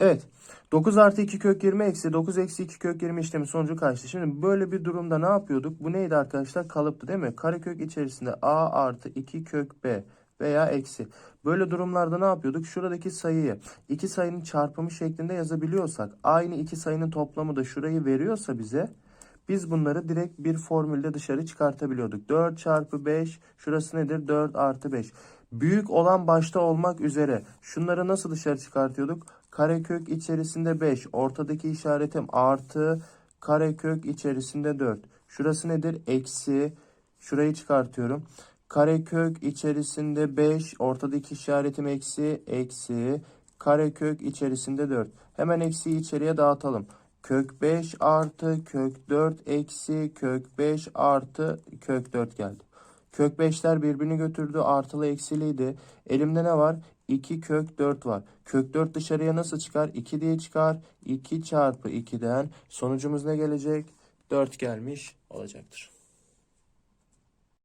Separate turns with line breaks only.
Evet. 9 artı 2 kök 20 eksi 9 eksi 2 kök 20 işlemi sonucu kaçtı? Şimdi böyle bir durumda ne yapıyorduk? Bu neydi arkadaşlar? Kalıptı değil mi? Karekök içerisinde a artı 2 kök b veya eksi. Böyle durumlarda ne yapıyorduk? Şuradaki sayıyı iki sayının çarpımı şeklinde yazabiliyorsak aynı iki sayının toplamı da şurayı veriyorsa bize biz bunları direkt bir formülde dışarı çıkartabiliyorduk. 4 çarpı 5 şurası nedir? 4 artı 5. Büyük olan başta olmak üzere şunları nasıl dışarı çıkartıyorduk? Karekök içerisinde 5. Ortadaki işaretim artı karekök içerisinde 4. Şurası nedir? Eksi. Şurayı çıkartıyorum. Karekök içerisinde 5. Ortadaki işaretim eksi. Eksi. Karekök içerisinde 4. Hemen eksiyi içeriye dağıtalım. Kök 5 artı kök 4 eksi kök 5 artı kök 4 geldi. Kök 5'ler birbirini götürdü. Artılı eksiliydi. Elimde ne var? 2 kök 4 var. Kök 4 dışarıya nasıl çıkar? 2 diye çıkar. 2 çarpı 2'den sonucumuz ne gelecek? 4 gelmiş olacaktır.